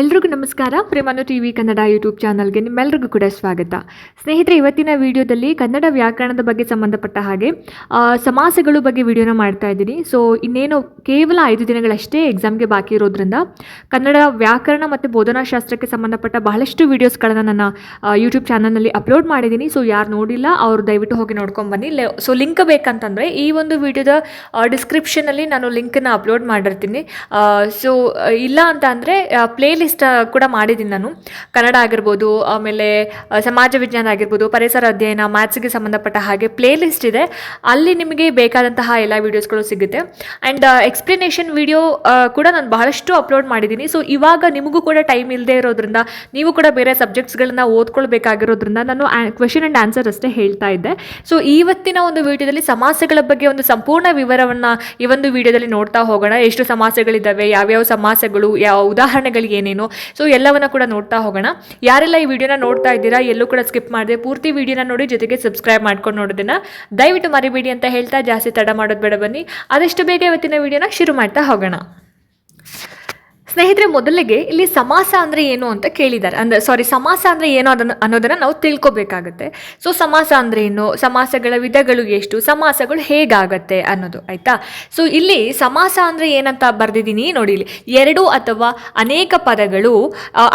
ಎಲ್ರಿಗೂ ನಮಸ್ಕಾರ. ಪ್ರೇಮಾನು ಟಿ ವಿ ಕನ್ನಡ ಯೂಟ್ಯೂಬ್ ಚಾನಲ್ಗೆ ನಿಮ್ಮೆಲ್ಲರಿಗೂ ಕೂಡ ಸ್ವಾಗತ. ಸ್ನೇಹಿತರೆ, ಇವತ್ತಿನ ವಿಡಿಯೋದಲ್ಲಿ ಕನ್ನಡ ವ್ಯಾಕರಣದ ಬಗ್ಗೆ ಸಂಬಂಧಪಟ್ಟ ಹಾಗೆ ಸಮಾಸಗಳು ಬಗ್ಗೆ ವಿಡಿಯೋನ ಮಾಡ್ತಾ ಇದ್ದೀನಿ. ಸೊ ಇನ್ನೇನು ಕೇವಲ ಐದು ದಿನಗಳಷ್ಟೇ ಎಕ್ಸಾಮ್ಗೆ ಬಾಕಿ ಇರೋದ್ರಿಂದ ಕನ್ನಡ ವ್ಯಾಕರಣ ಮತ್ತು ಬೋಧನಾಶಾಸ್ತ್ರಕ್ಕೆ ಸಂಬಂಧಪಟ್ಟ ಬಹಳಷ್ಟು ವೀಡಿಯೋಸ್ಗಳನ್ನು ನನ್ನ ಯೂಟ್ಯೂಬ್ ಚಾನಲ್ನಲ್ಲಿ ಅಪ್ಲೋಡ್ ಮಾಡಿದ್ದೀನಿ. ಸೊ ಯಾರು ನೋಡಿಲ್ಲ, ಅವರು ದಯವಿಟ್ಟು ಹೋಗಿ ನೋಡ್ಕೊಂಡು ಬನ್ನಿ. ಸೊ ಲಿಂಕ್ ಬೇಕಂತಂದರೆ ಈ ಒಂದು ವಿಡಿಯೋದ ಡಿಸ್ಕ್ರಿಪ್ಷನಲ್ಲಿ ನಾನು ಲಿಂಕನ್ನು ಅಪ್ಲೋಡ್ ಮಾಡಿರ್ತೀನಿ. ಸೊ ಇಲ್ಲ ಅಂತ ಅಂದರೆ ಪ್ಲೇ ಲಿಸ್ಟ್ ಕೂಡ ಮಾಡಿದ್ದೀನಿ ನಾನು. ಕನ್ನಡ ಆಗಿರ್ಬೋದು, ಆಮೇಲೆ ಸಮಾಜ ವಿಜ್ಞಾನ ಆಗಿರ್ಬೋದು, ಪರಿಸರ ಅಧ್ಯಯನ, ಮ್ಯಾಥ್ಸ್ಗೆ ಸಂಬಂಧಪಟ್ಟ ಹಾಗೆ ಪ್ಲೇ ಲಿಸ್ಟ್ ಇದೆ. ಅಲ್ಲಿ ನಿಮಗೆ ಬೇಕಾದಂತಹ ಎಲ್ಲ ವೀಡಿಯೋಸ್ಗಳು ಸಿಗುತ್ತೆ. ಆ್ಯಂಡ್ ಎಕ್ಸ್ಪ್ಲನೇಷನ್ ವಿಡಿಯೋ ಕೂಡ ನಾನು ಬಹಳಷ್ಟು ಅಪ್ಲೋಡ್ ಮಾಡಿದ್ದೀನಿ. ಸೊ, ಇವಾಗ ನಿಮಗೂ ಕೂಡ ಟೈಮ್ ಇಲ್ಲದೆ ಇರೋದ್ರಿಂದ, ನೀವು ಕೂಡ ಬೇರೆ ಸಬ್ಜೆಕ್ಟ್ಸ್ಗಳನ್ನ ಓದ್ಕೊಳ್ಬೇಕಾಗಿರೋದ್ರಿಂದ ನಾನು ಕ್ವೆಶನ್ ಆ್ಯಂಡ್ ಆನ್ಸರ್ ಅಷ್ಟೇ ಹೇಳ್ತಾ ಇದ್ದೆ. ಸೊ ಇವತ್ತಿನ ಒಂದು ವಿಡಿಯೋದಲ್ಲಿ ಸಮಾಸಗಳ ಬಗ್ಗೆ ಒಂದು ಸಂಪೂರ್ಣ ವಿವರವನ್ನು ಈ ಒಂದು ವಿಡಿಯೋದಲ್ಲಿ ನೋಡ್ತಾ ಹೋಗೋಣ. ಎಷ್ಟು ಸಮಾಸೆಗಳಿದ್ದಾವೆ, ಯಾವ್ಯಾವ ಸಮಾಸಗಳು, ಯಾವ ಉದಾಹರಣೆಗಳು ಏನೇನು ಸೊ ಎಲ್ಲವನ್ನ ಕೂಡ ನೋಡ್ತಾ ಹೋಗೋಣ. ಯಾರೆಲ್ಲ ಈ ವಿಡಿಯೋನ ನೋಡ್ತಾ ಇದ್ದೀರಾ, ಎಲ್ಲೂ ಕೂಡ ಸ್ಕಿಪ್ ಮಾಡಿದೆ, ಪೂರ್ತಿ ವಿಡಿಯೋನ ನೋಡಿ ಜೊತೆಗೆ ಸಬ್ಸ್ಕ್ರೈಬ್ ಮಾಡ್ಕೊಂಡು ನೋಡೋದನ್ನ. ದಯವಿಟ್ಟು ಮರಿಬೇಡಿ ಅಂತ ಹೇಳ್ತಾ ಜಾಸ್ತಿ ತಡ ಮಾಡೋದು ಬೇಡ ಬನ್ನಿ. ಆದಷ್ಟು ಬೇಗ ಇವತ್ತಿನ ವಿಡಿಯೋನ ಶುರು ಮಾಡ್ತಾ ಹೋಗೋಣ. ಸ್ನೇಹಿತರೆ, ಮೊದಲಿಗೆ ಇಲ್ಲಿ ಸಮಾಸ ಅಂದರೆ ಏನು ಅಂತ ಕೇಳಿದ್ದಾರೆ. ಅಂದರೆ ಸಾರಿ ಸಮಾಸ ಅಂದರೆ ಏನು ಅದನ್ನು, ಅನ್ನೋದನ್ನು ನಾವು ತಿಳ್ಕೊಬೇಕಾಗುತ್ತೆ. ಸೊ ಸಮಾಸ ಅಂದರೆ ಏನು? ಸಮಾಸಗಳ ವಿಧಗಳು ಎಷ್ಟು? ಸಮಾಸಗಳು ಹೇಗಾಗತ್ತೆ ಅನ್ನೋದು, ಆಯಿತಾ? ಸೊ ಇಲ್ಲಿ ಸಮಾಸ ಅಂದರೆ ಏನಂತ ಬರೆದಿದ್ದೀನಿ ನೋಡಿ ಇಲ್ಲಿ. ಎರಡು ಅಥವಾ ಅನೇಕ ಪದಗಳು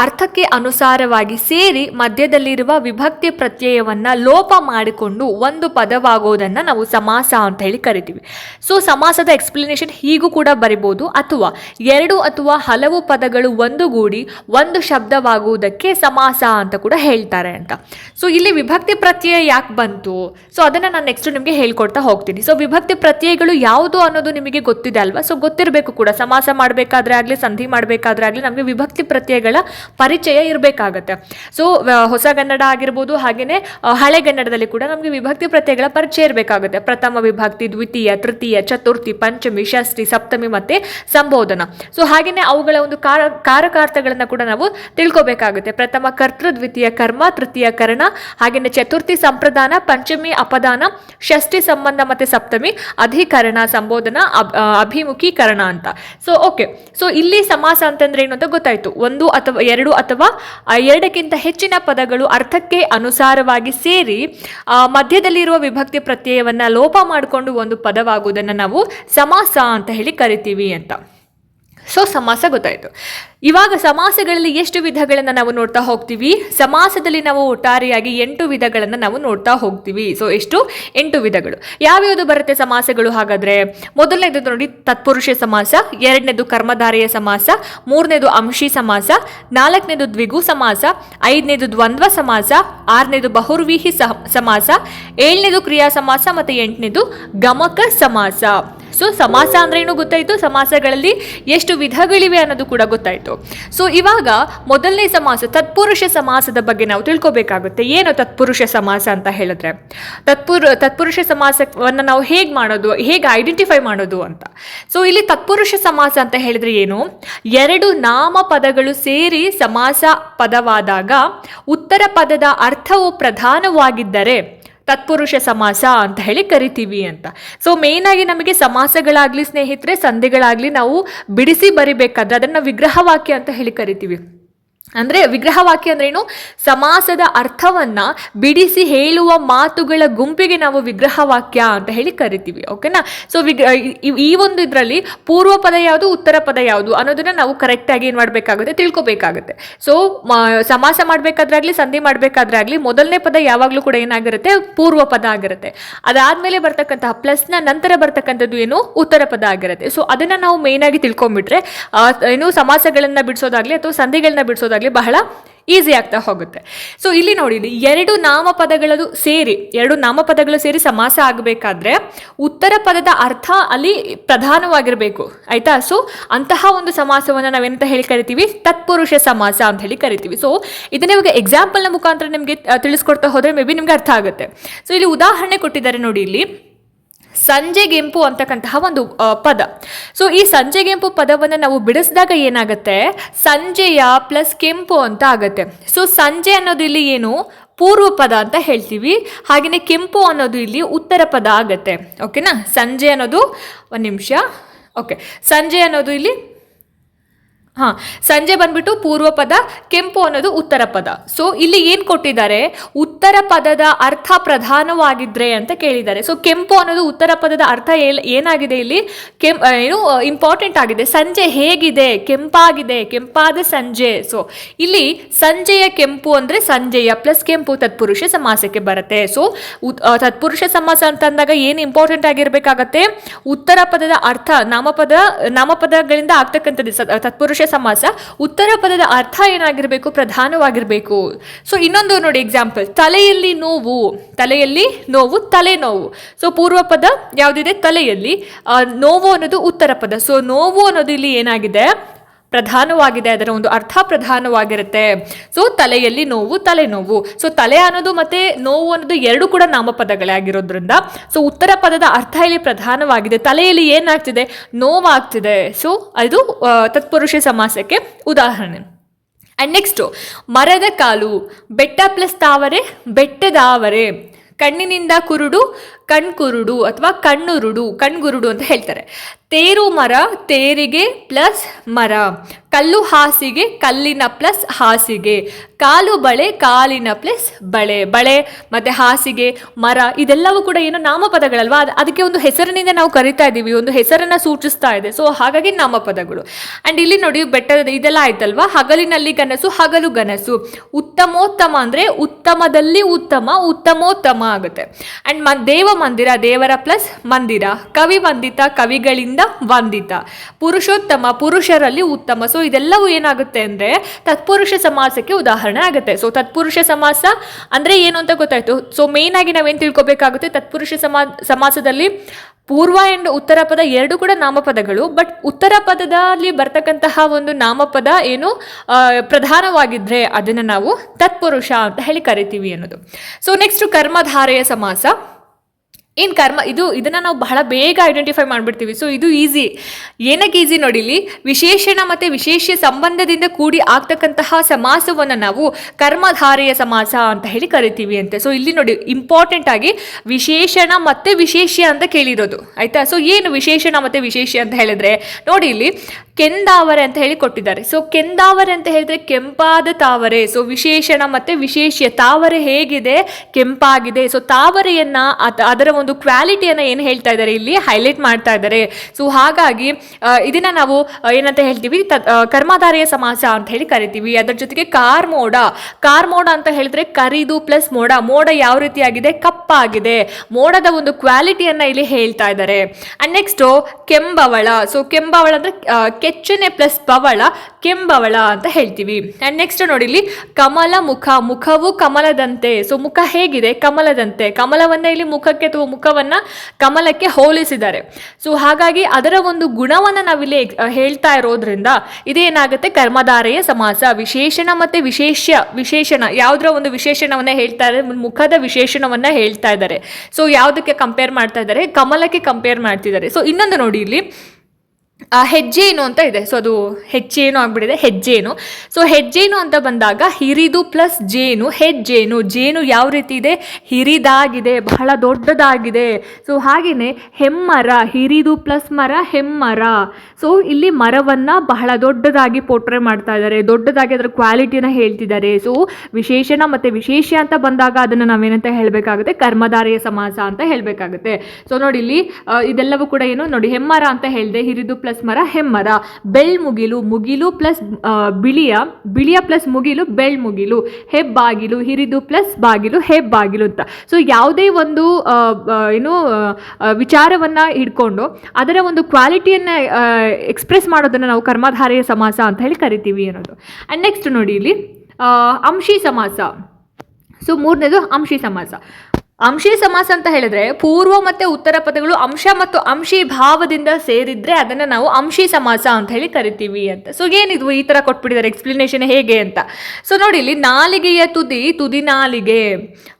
ಅರ್ಥಕ್ಕೆ ಅನುಸಾರವಾಗಿ ಸೇರಿ ಮಧ್ಯದಲ್ಲಿರುವ ವಿಭಕ್ತಿ ಪ್ರತ್ಯಯವನ್ನು ಲೋಪ ಮಾಡಿಕೊಂಡು ಒಂದು ಪದವಾಗೋದನ್ನು ನಾವು ಸಮಾಸ ಅಂತ ಹೇಳಿ ಕರಿತೀವಿ. ಸೊ ಸಮಾಸದ ಎಕ್ಸ್ಪ್ಲನೇಷನ್ ಹೀಗೂ ಕೂಡ ಬರಿಬೋದು. ಅಥವಾ ಎರಡು ಅಥವಾ ಹಲವು ಪದಗಳು ಒಂದುಗೂಡಿ ಒಂದು ಶಬ್ದವಾಗುವುದಕ್ಕೆ ಸಮಾಸ ಅಂತ ಕೂಡ ಹೇಳ್ತಾರೆ ಅಂತ. ಸೊ ಇಲ್ಲಿ ವಿಭಕ್ತಿ ಪ್ರತ್ಯಯ ಯಾಕೆ ಬಂತು? ಸೊ ಅದನ್ನು ನಾನು ನೆಕ್ಸ್ಟ್ ನಿಮಗೆ ಹೇಳ್ಕೊಡ್ತಾ ಹೋಗ್ತೀನಿ. ಸೊ ವಿಭಕ್ತಿ ಪ್ರತ್ಯಯಗಳು ಯಾವುದು ಅನ್ನೋದು ನಿಮಗೆ ಗೊತ್ತಿದೆ ಅಲ್ವಾ? ಸೊ ಗೊತ್ತಿರಬೇಕು ಕೂಡ. ಸಮಾಸ ಮಾಡಬೇಕಾದ್ರೆ ಆಗಲಿ, ಸಂಧಿ ಮಾಡಬೇಕಾದ್ರೆ ಆಗಲಿ ನಮಗೆ ವಿಭಕ್ತಿ ಪ್ರತ್ಯಯಗಳ ಪರಿಚಯ ಇರಬೇಕಾಗತ್ತೆ. ಸೊ ಹೊಸ ಕನ್ನಡ ಆಗಿರ್ಬೋದು ಹಾಗೆಯೇ ಹಳೆಗನ್ನಡದಲ್ಲಿ ಕೂಡ ನಮಗೆ ವಿಭಕ್ತಿ ಪ್ರತ್ಯಯಗಳ ಪರಿಚಯ ಇರಬೇಕಾಗುತ್ತೆ. ಪ್ರಥಮ ವಿಭಕ್ತಿ, ದ್ವಿತೀಯ, ತೃತೀಯ, ಚತುರ್ಥಿ, ಪಂಚಮಿ, ಷಷ್ಠಿ, ಸಪ್ತಮಿ ಮತ್ತೆ ಸಂಬೋಧನ. ಸೊ ಹಾಗೆಯೇ ಅವುಗಳ ಒಂದು ಕಾರ, ಕಾರಕಾರ್ಥಗಳನ್ನು ಕೂಡ ನಾವು ತಿಳ್ಕೊಬೇಕಾಗುತ್ತೆ. ಪ್ರಥಮ ಕರ್ತೃ, ದ್ವಿತೀಯ ಕರ್ಮ, ತೃತೀಯ ಕರ್ಣ ಹಾಗೆಯೇ ಚತುರ್ಥಿ ಸಂಪ್ರದಾನ, ಪಂಚಮಿ ಅಪದಾನ, ಷಷ್ಠಿ ಸಂಬಂಧ ಮತ್ತೆ ಸಪ್ತಮಿ, ಅಧಿಕರಣ, ಸಂಬೋಧನ ಅಭಿಮುಖೀಕರಣ ಅಂತ. ಸೊ ಓಕೆ ಸೊ ಇಲ್ಲಿ ಸಮಾಸ ಅಂತಂದ್ರೆ ಏನು ಅಂತ ಗೊತ್ತಾಯ್ತು. ಒಂದು ಅಥವಾ ಎರಡು ಅಥವಾ ಎರಡಕ್ಕಿಂತ ಹೆಚ್ಚಿನ ಪದಗಳು ಅರ್ಥಕ್ಕೆ ಅನುಸಾರವಾಗಿ ಸೇರಿ ಮಧ್ಯದಲ್ಲಿರುವ ವಿಭಕ್ತಿ ಪ್ರತ್ಯಯವನ್ನ ಲೋಪ ಮಾಡಿಕೊಂಡು ಒಂದು ಪದವಾಗುವುದನ್ನು ನಾವು ಸಮಾಸ ಅಂತ ಹೇಳಿ ಕರಿತೀವಿ ಅಂತ. ಸೊ ಸಮಾಸ ಗೊತ್ತಾಯಿತು. ಇವಾಗ ಸಮಾಸಗಳಲ್ಲಿ ಎಷ್ಟು ವಿಧಗಳನ್ನು ನಾವು ನೋಡ್ತಾ ಹೋಗ್ತೀವಿ? ಸಮಾಸದಲ್ಲಿ ನಾವು ಒಟ್ಟಾರೆಯಾಗಿ ಎಂಟು ವಿಧಗಳನ್ನು ನಾವು ನೋಡ್ತಾ ಹೋಗ್ತೀವಿ. ಸೊ ಎಷ್ಟು? ಎಂಟು ವಿಧಗಳು. ಯಾವ್ಯಾವುದು ಬರುತ್ತೆ ಸಮಾಸಗಳು ಹಾಗಾದ್ರೆ? ಮೊದಲನೇದು ನೋಡಿ, ತತ್ಪುರುಷ ಸಮಾಸ, ಎರಡನೇದು ಕರ್ಮಧಾರೆಯ ಸಮಾಸ, ಮೂರನೇದು ಅಂಶಿ ಸಮಾಸ, ನಾಲ್ಕನೇದು ದ್ವಿಗು ಸಮಾಸ, ಐದನೇದು ದ್ವಂದ್ವ ಸಮಾಸ, ಆರನೇದು ಬಹುರ್ವೀಹಿ ಸಮಾಸ, ಏಳನೇದು ಕ್ರಿಯಾ ಸಮಾಸ ಮತ್ತು ಎಂಟನೇದು ಗಮಕ ಸಮಾಸ. ಸೊ ಸಮಾಸ ಏನು ಗೊತ್ತಾಯ್ತು? ಸಮಾಸಗಳಲ್ಲಿ ಎಷ್ಟು ವಿಧಗಳಿವೆ ಅನ್ನೋದು ಕೂಡ ಗೊತ್ತಾಯ್ತು. ಸೊ ಇವಾಗ ಮೊದಲನೇ ಸಮಾಸ, ತತ್ಪುರುಷ ಸಮಾಸದ ಬಗ್ಗೆ ನಾವು ತಿಳ್ಕೊಬೇಕಾಗುತ್ತೆ. ಏನು ತತ್ಪುರುಷ ಸಮಾಸ ಅಂತ ಹೇಳಿದ್ರೆ? ತತ್ಪುರು, ತತ್ಪುರುಷ ಸಮಾಸವನ್ನು ನಾವು ಹೇಗೆ ಮಾಡೋದು, ಹೇಗೆ ಐಡೆಂಟಿಫೈ ಮಾಡೋದು ಅಂತ. ಸೊ ಇಲ್ಲಿ ತತ್ಪುರುಷ ಸಮಾಸ ಅಂತ ಹೇಳಿದ್ರೆ ಏನು? ಎರಡು ನಾಮ ಪದಗಳು ಸೇರಿ ಸಮಾಸ ಪದವಾದಾಗ ಉತ್ತರ ಪದದ ಅರ್ಥವು ಪ್ರಧಾನವಾಗಿದ್ದರೆ ತತ್ಪುರುಷ ಸಮಾಸ ಅಂತ ಹೇಳಿ ಕರಿತೀವಿ ಅಂತ. ಸೊ ಆಗಿ ನಮಗೆ ಸಮಾಸಗಳಾಗಲಿ, ಸ್ನೇಹಿತರೆ, ಸಂಧಿಗಳಾಗಲಿ ನಾವು ಬಿಡಿಸಿ ಬರಿಬೇಕಾದ್ರೆ ಅದನ್ನ ವಿಗ್ರಹವಾಕ್ಯ ಅಂತ ಹೇಳಿ ಕರಿತೀವಿ. ಅಂದ್ರೆ ವಿಗ್ರಹವಾಕ್ಯ ಅಂದ್ರೇನು ಸಮಾಸದ ಅರ್ಥವನ್ನ ಬಿಡಿಸಿ ಹೇಳುವ ಮಾತುಗಳ ಗುಂಪಿಗೆ ನಾವು ವಿಗ್ರಹವಾಕ್ಯ ಅಂತ ಹೇಳಿ ಕರಿತೀವಿ ಓಕೆನಾ ಸೊ ವಿಗ್ರ ಈ- ಒಂದು ಇದರಲ್ಲಿ ಪೂರ್ವ ಪದ ಯಾವುದು, ಉತ್ತರ ಪದ ಯಾವುದು ಅನ್ನೋದನ್ನ ನಾವು ಕರೆಕ್ಟಾಗಿ ಏನು ಮಾಡಬೇಕಾಗುತ್ತೆ? ತಿಳ್ಕೊಬೇಕಾಗುತ್ತೆ. ಸೊ ಸಮಾಸ ಮಾಡಬೇಕಾದ್ರಾಗ್ಲಿ, ಸಂಧಿ ಮಾಡಬೇಕಾದ್ರಾಗ್ಲಿ ಮೊದಲನೇ ಪದ ಯಾವಾಗಲೂ ಕೂಡ ಏನಾಗಿರುತ್ತೆ? ಪೂರ್ವ ಪದ ಆಗಿರುತ್ತೆ. ಅದಾದ್ಮೇಲೆ ಬರ್ತಕ್ಕಂತಹ ಪ್ಲಸ್ನ ನಂತರ ಬರ್ತಕ್ಕಂಥದ್ದು ಏನು? ಉತ್ತರ ಪದ ಆಗಿರುತ್ತೆ. ಸೊ ಅದನ್ನ ನಾವು ಮೇಯ್ನಾಗಿ ಆಗಿ ತಿಳ್ಕೊಂಡ್ಬಿಟ್ರೆ ಏನು ಸಮಾಸಗಳನ್ನ ಬಿಡಿಸೋದಾಗ್ಲಿ ಅಥವಾ ಸಂಧಿಗಳನ್ನ ಬಿಡಿಸೋದಾಗ್ಲಿ ಬಹಳ ಈಸಿ ಆಗ್ತಾ ಹೋಗುತ್ತೆ. ಸೊ ಇಲ್ಲಿ ನೋಡಿ, ಇಲ್ಲಿ ಎರಡು ನಾಮಪದಗಳದು ಸೇರಿ, ಎರಡು ನಾಮಪದಗಳು ಸೇರಿ ಸಮಾಸ ಆಗಬೇಕಾದ್ರೆ ಉತ್ತರ ಪದದ ಅರ್ಥ ಅಲ್ಲಿ ಪ್ರಧಾನವಾಗಿರಬೇಕು. ಆಯ್ತಾ? ಸೊ ಅಂತಹ ಒಂದು ಸಮಾಸವನ್ನು ನಾವೇನಂತ ಹೇಳಿ ಕರಿತೀವಿ? ತತ್ಪುರುಷ ಸಮಾಸ ಅಂತ ಹೇಳಿ ಕರಿತೀವಿ. ಸೊ ಇದನ್ನ ಇವಾಗ ಎಕ್ಸಾಂಪಲ್ನ ಮುಖಾಂತರ ನಿಮಗೆ ತಿಳಿಸ್ಕೊಡ್ತಾ ಹೋದರೆ ಮೇ ಬಿ ನಿಮ್ಗೆ ಅರ್ಥ ಆಗುತ್ತೆ. ಸೊ ಇಲ್ಲಿ ಉದಾಹರಣೆ ಕೊಟ್ಟಿದ್ದಾರೆ ನೋಡಿ ಇಲ್ಲಿ. ಸಂಜೆಗೆಂಪು ಅಂತಕ್ಕಂತಹ ಒಂದು ಪದ. ಸೊ ಈ ಸಂಜೆಗೆಂಪು ಪದವನ್ನು ನಾವು ಬಿಡಿಸಿದಾಗ ಏನಾಗುತ್ತೆ? ಸಂಜೆಯ ಪ್ಲಸ್ ಕೆಂಪು ಅಂತ ಆಗುತ್ತೆ. ಸೊ ಸಂಜೆ ಅನ್ನೋದು ಇಲ್ಲಿ ಏನು? ಪೂರ್ವ ಪದ ಅಂತ ಹೇಳ್ತೀವಿ. ಹಾಗೆಯೇ ಕೆಂಪು ಅನ್ನೋದು ಇಲ್ಲಿ ಉತ್ತರ ಪದ ಆಗುತ್ತೆ. ಓಕೆನಾ ಸಂಜೆ ಅನ್ನೋದು ಒಂದು ನಿಮಿಷ. ಓಕೆ ಸಂಜೆ ಅನ್ನೋದು ಇಲ್ಲಿ ಹಾ, ಸಂಜೆ ಬಂದ್ಬಿಟ್ಟು ಪೂರ್ವ ಪದ, ಕೆಂಪು ಅನ್ನೋದು ಉತ್ತರ ಪದ. ಸೊ ಇಲ್ಲಿ ಏನ್ ಕೊಟ್ಟಿದ್ದಾರೆ? ಉತ್ತರ ಪದದ ಅರ್ಥ ಪ್ರಧಾನವಾಗಿದ್ರೆ ಅಂತ ಕೇಳಿದ್ದಾರೆ. ಸೊ ಕೆಂಪು ಅನ್ನೋದು ಉತ್ತರ ಪದದ ಅರ್ಥ ಏನಾಗಿದೆ ಇಲ್ಲಿ? ಕೆಂ ಏನು ಇಂಪಾರ್ಟೆಂಟ್ ಆಗಿದೆ. ಸಂಜೆ ಹೇಗಿದೆ? ಕೆಂಪಾಗಿದೆ. ಕೆಂಪಾದ ಸಂಜೆ. ಸೊ ಇಲ್ಲಿ ಸಂಜೆಯ ಕೆಂಪು ಅಂದ್ರೆ ಸಂಜೆಯ ಪ್ಲಸ್ ಕೆಂಪು ತತ್ಪುರುಷ ಸಮಾಸಕ್ಕೆ ಬರುತ್ತೆ. ಸೊ ತತ್ಪುರುಷ ಸಮಾಸ ಅಂತಂದಾಗ ಏನು ಇಂಪಾರ್ಟೆಂಟ್ ಆಗಿರ್ಬೇಕಾಗತ್ತೆ? ಉತ್ತರ ಪದದ ಅರ್ಥ ನಾಮಪದ, ನಾಮಪದಗಳಿಂದ ಆಗ್ತಕ್ಕಂಥದ್ದು. ಸ- ಸಮಾಸ ಉತ್ತರ ಪದದ ಅರ್ಥ ಏನಾಗಿರಬೇಕು, ಪ್ರಧಾನವಾಗಿರಬೇಕು. ಸೊ ಇನ್ನೊಂದು ನೋಡಿ ಎಕ್ಸಾಂಪಲ್ ತಲೆಯಲ್ಲಿ ನೋವು. ತಲೆಯಲ್ಲಿ ನೋವು, ತಲೆನೋವು. ಸೊ ಪೂರ್ವ ಪದ ಯಾವುದಿದೆ? ತಲೆಯಲ್ಲಿ. ನೋವು ಅನ್ನೋದು ಉತ್ತರ ಪದ. ಸೊ ನೋವು ಅನ್ನೋದು ಇಲ್ಲಿ ಏನಾಗಿದೆ? ಪ್ರಧಾನವಾಗಿದೆ, ಅದರ ಒಂದು ಅರ್ಥ ಪ್ರಧಾನವಾಗಿರುತ್ತೆ. ಸೊ ತಲೆಯಲ್ಲಿ ನೋವು, ತಲೆನೋವು. ಸೊ ತಲೆ ಅನ್ನೋದು ಮತ್ತೆ ನೋವು ಅನ್ನೋದು ಎರಡು ಕೂಡ ನಾಮಪದಗಳೇ ಆಗಿರೋದ್ರಿಂದ ಸೊ ಉತ್ತರ ಪದದ ಅರ್ಥ ಇಲ್ಲಿ ಪ್ರಧಾನವಾಗಿದೆ. ತಲೆಯಲ್ಲಿ ಏನಾಗ್ತಿದೆ? ನೋವಾಗ್ತಿದೆ. ಸೊ ಅದು ತತ್ಪುರುಷ ಸಮಾಸಕ್ಕೆ ಉದಾಹರಣೆ. ಆ್ಯಂಡ್ ನೆಕ್ಸ್ಟು ಮರದ ಕಾಲು, ಬೆಟ್ಟ ಪ್ಲಸ್ ತಾವರೆ ಬೆಟ್ಟದಾವರೆ ಕಣ್ಣಿನಿಂದ ಕುರುಡು, ಕಣ್ಕುರುಡು ಅಥವಾ ಕಣ್ಣುರುಡು, ಕಣ್ಗುರುಡು ಅಂತ ಹೇಳ್ತಾರೆ. ತೇರು ಮರ, ತೇರಿಗೆ ಪ್ಲಸ್ ಮರ. ಕಲ್ಲು ಹಾಸಿಗೆ, ಕಲ್ಲಿನ ಪ್ಲಸ್ ಹಾಸಿಗೆ. ಕಾಲು ಬಳೆ, ಕಾಲಿನ ಪ್ಲಸ್ ಬಳೆ. ಬಳೆ ಮತ್ತೆ ಹಾಸಿಗೆ, ಮರ ಇದೆಲ್ಲವೂ ಕೂಡ ಏನು ನಾಮಪದಗಳಲ್ವಾ? ಅದು ಅದಕ್ಕೆ ಒಂದು ಹೆಸರಿನಿಂದ ನಾವು ಕರಿತಾ ಇದ್ದೀವಿ, ಒಂದು ಹೆಸರನ್ನ ಸೂಚಿಸ್ತಾ ಇದೆ. ಸೊ ಹಾಗಾಗಿ ನಾಮಪದಗಳು. ಅಂಡ್ ಇಲ್ಲಿ ನೋಡಿ ಬೆಟ್ಟದ ಇದೆಲ್ಲ ಆಯ್ತಲ್ವಾ? ಹಗಲಿನಲ್ಲಿ ಕನಸು, ಹಗಲು ಗನಸು. ಉತ್ತಮೋತ್ತಮ ಅಂದ್ರೆ ಉತ್ತಮದಲ್ಲಿ ಉತ್ತಮ, ಉತ್ತಮೋತ್ತಮ ಆಗುತ್ತೆ. ಅಂಡ್ ಮ, ದೇವ ಮಂದಿರ, ದೇವರ ಪ್ಲಸ್ ಮಂದಿರ. ಕವಿ ವಂದಿತ ಕವಿಗಳಿಂದ ವಂದಿತ. ಪುರುಷೋತ್ತಮ, ಪುರುಷರಲ್ಲಿ ಉತ್ತಮ. ಸೊ ಇದೆಲ್ಲವೂ ಏನಾಗುತ್ತೆ ಅಂದ್ರೆ, ತತ್ಪುರುಷ ಸಮಾಸಕ್ಕೆ ಉದಾಹರಣೆ ಆಗುತ್ತೆ. ಸೊ ತತ್ಪುರುಷ ಸಮಾಸ ಅಂದ್ರೆ ಏನು ಅಂತ ಗೊತ್ತಾಯ್ತು? ಸೊ ಮೇನ್ ಆಗಿ ನಾವೇನು ತಿಳ್ಕೊಬೇಕಾಗುತ್ತೆ? ತತ್ಪುರುಷ ಸಮಾ, ಸಮಾಸದಲ್ಲಿ ಪೂರ್ವ ಎಂಡ್ ಉತ್ತರ ಪದ ಎರಡು ಕೂಡ ನಾಮಪದಗಳು. ಬಟ್ ಉತ್ತರ ಪದದಲ್ಲಿ ಬರ್ತಕ್ಕಂತಹ ಒಂದು ನಾಮಪದ ಏನು? ಪ್ರಧಾನವಾಗಿದ್ರೆ ಅದನ್ನು ನಾವು ತತ್ಪುರುಷ ಅಂತ ಹೇಳಿ ಕರಿತೀವಿ ಅನ್ನೋದು. ಸೊ ನೆಕ್ಸ್ಟ್ ಕರ್ಮಧಾರೆಯ ಸಮಾಸ. ಇನ್ ಕರ್ಮ, ಇದು ಇದನ್ನು ನಾವು ಬಹಳ ಬೇಗ ಐಡೆಂಟಿಫೈ ಮಾಡಿಬಿಡ್ತೀವಿ. ಸೊ ಇದು ಈಸಿ ಏನಕ್ಕೆ ಈಸಿ ನೋಡಿ ಇಲ್ಲಿ? ವಿಶೇಷಣ ಮತ್ತು ವಿಶೇಷ ಸಂಬಂಧದಿಂದ ಕೂಡಿ ಆಗ್ತಕ್ಕಂತಹ ಸಮಾಸವನ್ನು ನಾವು ಕರ್ಮಧಾರೆಯ ಸಮಾಸ ಅಂತ ಹೇಳಿ ಕರಿತೀವಿ ಅಂತೆ. ಸೊ ಇಲ್ಲಿ ನೋಡಿ ಇಂಪಾರ್ಟೆಂಟ್ ಆಗಿ ವಿಶೇಷಣ ಮತ್ತು ವಿಶೇಷ ಅಂತ ಕೇಳಿರೋದು. ಆಯಿತಾ? ಸೊ ಏನು ವಿಶೇಷಣ ಮತ್ತೆ ವಿಶೇಷ ಅಂತ ಹೇಳಿದ್ರೆ, ನೋಡಿ ಇಲ್ಲಿ ಕೆಂದಾವರೆ ಅಂತ ಹೇಳಿ ಕೊಟ್ಟಿದ್ದಾರೆ. ಸೊ ಕೆಂದಾವರೆ ಅಂತ ಹೇಳಿದ್ರೆ ಕೆಂಪಾದ ತಾವರೆ. ಸೊ ವಿಶೇಷಣ ಮತ್ತೆ ವಿಶೇಷ ತಾವರೆ ಹೇಗಿದೆ? ಕೆಂಪಾಗಿದೆ. ಸೊ ತಾವರೆಯನ್ನ ಅದರ ಒಂದು ಕ್ವಾಲಿಟಿಯನ್ನು ಏನು ಹೇಳ್ತಾ ಇದ್ದಾರೆ ಇಲ್ಲಿ ಹೈಲೈಟ್ ಮಾಡ್ತಾ ಇದ್ದಾರೆ. ಸೊ ಹಾಗಾಗಿ ಇದನ್ನು ನಾವು ಏನಂತ ಹೇಳ್ತೀವಿ ಕರ್ಮಧಾರೆಯ ಸಮಾಸ ಅಂತ ಹೇಳಿ ಕರಿತೀವಿ. ಅದರ ಜೊತೆಗೆ ಕಾರ್ ಮೋಡ. ಕಾರ್ ಮೋಡ ಅಂತ ಹೇಳಿದ್ರೆ ಕರಿದು ಪ್ಲಸ್ ಮೋಡ. ಮೋಡ ಯಾವ ರೀತಿಯಾಗಿದೆ? ಕಪ್ಪಾಗಿದೆ. ಮೋಡದ ಒಂದು ಕ್ವಾಲಿಟಿಯನ್ನು ಇಲ್ಲಿ ಹೇಳ್ತಾ ಇದ್ದಾರೆ. ಅಂಡ್ ನೆಕ್ಸ್ಟ್ ಕೆಂಬವಳ. ಸೊ ಕೆಂಬವಳ ಅಂದರೆ ಕೆಚ್ಚನೆ ಪ್ಲಸ್ ಬವಳ. ಕೆಂಬವಳ ಅಂತ ಹೇಳ್ತೀವಿ. ಆ್ಯಂಡ್ ನೆಕ್ಸ್ಟ್ ನೋಡಿ ಇಲ್ಲಿ ಕಮಲ ಮುಖ, ಮುಖವು ಕಮಲದಂತೆ. ಸೊ ಮುಖ ಹೇಗಿದೆ? ಕಮಲದಂತೆ. ಕಮಲವನ್ನ ಇಲ್ಲಿ ಮುಖಕ್ಕೆ ಅಥವಾ ಮುಖವನ್ನ ಕಮಲಕ್ಕೆ ಹೋಲಿಸಿದ್ದಾರೆ. ಸೊ ಹಾಗಾಗಿ ಅದರ ಒಂದು ಗುಣವನ್ನ ನಾವಿಲ್ಲಿ ಹೇಳ್ತಾ ಇರೋದ್ರಿಂದ ಇದೇನಾಗುತ್ತೆ? ಕರ್ಮಧಾರೆಯ ಸಮಾಸ, ವಿಶೇಷಣ ಮತ್ತೆ ವಿಶೇಷ ವಿಶೇಷಣ, ಯಾವುದರ ಒಂದು ವಿಶೇಷಣವನ್ನ ಹೇಳ್ತಾ ಇದ್ದಾರೆ? ಮುಖದ ವಿಶೇಷಣವನ್ನ ಹೇಳ್ತಾ ಇದ್ದಾರೆ. ಸೊ ಯಾವುದಕ್ಕೆ ಕಂಪೇರ್ ಮಾಡ್ತಾ ಇದ್ದಾರೆ? ಕಮಲಕ್ಕೆ ಕಂಪೇರ್ ಮಾಡ್ತಿದ್ದಾರೆ. ಸೊ ಇನ್ನೊಂದು ನೋಡಿ ಇಲ್ಲಿ. ಹೆಜ್ಜೇನು ಅಂತ ಇದೆ. ಸೊ ಅದು ಹೆಚ್ಚೇನು ಆಗ್ಬಿಟ್ಟಿದೆ ಹೆಜ್ಜೇನು ಸೊ ಹೆಜ್ಜೇನು ಅಂತ ಬಂದಾಗ ಹಿರಿದು ಪ್ಲಸ್ ಜೇನು, ಹೆಜ್ಜೇನು. ಜೇನು ಯಾವ ರೀತಿ ಇದೆ? ಹಿರಿದಾಗಿದೆ, ಬಹಳ ದೊಡ್ಡದಾಗಿದೆ. ಸೊ ಹಾಗೆಯೇ ಹೆಮ್ಮರ, ಹಿರಿದು ಪ್ಲಸ್ ಮರ, ಹೆಮ್ಮರ. ಸೊ ಇಲ್ಲಿ ಮರವನ್ನ ಬಹಳ ದೊಡ್ಡದಾಗಿ ಪೋಟ್ರೆ ಮಾಡ್ತಾ ಇದ್ದಾರೆ, ದೊಡ್ಡದಾಗಿ ಅದರ ಕ್ವಾಲಿಟಿನ ಹೇಳ್ತಿದ್ದಾರೆ. ಸೊ ವಿಶೇಷಣ ಮತ್ತೆ ವಿಶೇಷ ಅಂತ ಬಂದಾಗ ಅದನ್ನು ನಾವೇನಂತ ಹೇಳಬೇಕಾಗುತ್ತೆ? ಕರ್ಮಧಾರೆಯ ಸಮಾಸ ಅಂತ ಹೇಳಬೇಕಾಗುತ್ತೆ. ಸೊ ನೋಡಿ ಇಲ್ಲಿ ಇದೆಲ್ಲವೂ ಕೂಡ ಏನು? ನೋಡಿ, ಹೆಮ್ಮರ ಅಂತ ಹೇಳಿದೆ, ಹಿರಿದು ಮರ ಹೆಮ್ಮರ ಬೆಳ್ ಮುಗಿಲು ಪ್ಲಸ್ ಬಿಳಿಯ ಬಿಳಿಯ ಪ್ಲಸ್ ಮುಗಿಲು, ಬೆಳ್ ಮುಗಿಲು, ಹೆಬ್ಬಾಗಿಲು, ಹಿರಿದು ಪ್ಲಸ್ ಬಾಗಿಲು, ಹೆಬ್ಬಾಗಿಲು ಅಂತ. ಸೊ ಯಾವುದೇ ಒಂದು ಏನು ವಿಚಾರವನ್ನ ಹಿಡ್ಕೊಂಡು ಅದರ ಒಂದು ಕ್ವಾಲಿಟಿಯನ್ನ ಎಕ್ಸ್ಪ್ರೆಸ್ ಮಾಡೋದನ್ನ ನಾವು ಕರ್ಮಧಾರೆಯ ಸಮಾಸ ಅಂತ ಹೇಳಿ ಕರಿತೀವಿ ಅನ್ನೋದು. ಅಂಡ್ ನೆಕ್ಸ್ಟ್ ನೋಡಿ ಇಲ್ಲಿ ಅಂಶಿ ಸಮಾಸ. ಸೊ ಮೂರನೇದು ಅಂಶಿ ಸಮಾಸ. ಅಂಶಿ ಸಮಾಸ ಅಂತ ಹೇಳಿದ್ರೆ ಪೂರ್ವ ಮತ್ತೆ ಉತ್ತರ ಪದಗಳು ಅಂಶ ಮತ್ತು ಅಂಶಿ ಭಾವದಿಂದ ಸೇರಿದ್ರೆ ಅದನ್ನ ನಾವು ಅಂಶಿ ಸಮಾಸ ಅಂತ ಹೇಳಿ ಕರಿತೀವಿ ಅಂತ. ಸೊ ಏನಿದು ಈ ತರ ಕೊಟ್ಬಿಟ್ಟಿದ್ದಾರೆ ಎಕ್ಸ್ಪ್ಲನೇಷನ್ ಹೇಗೆ ಅಂತ? ಸೊ ನೋಡಿ ಇಲ್ಲಿ ನಾಲಿಗೆಯ ತುದಿ ತುದಿ ನಾಲಿಗೆ.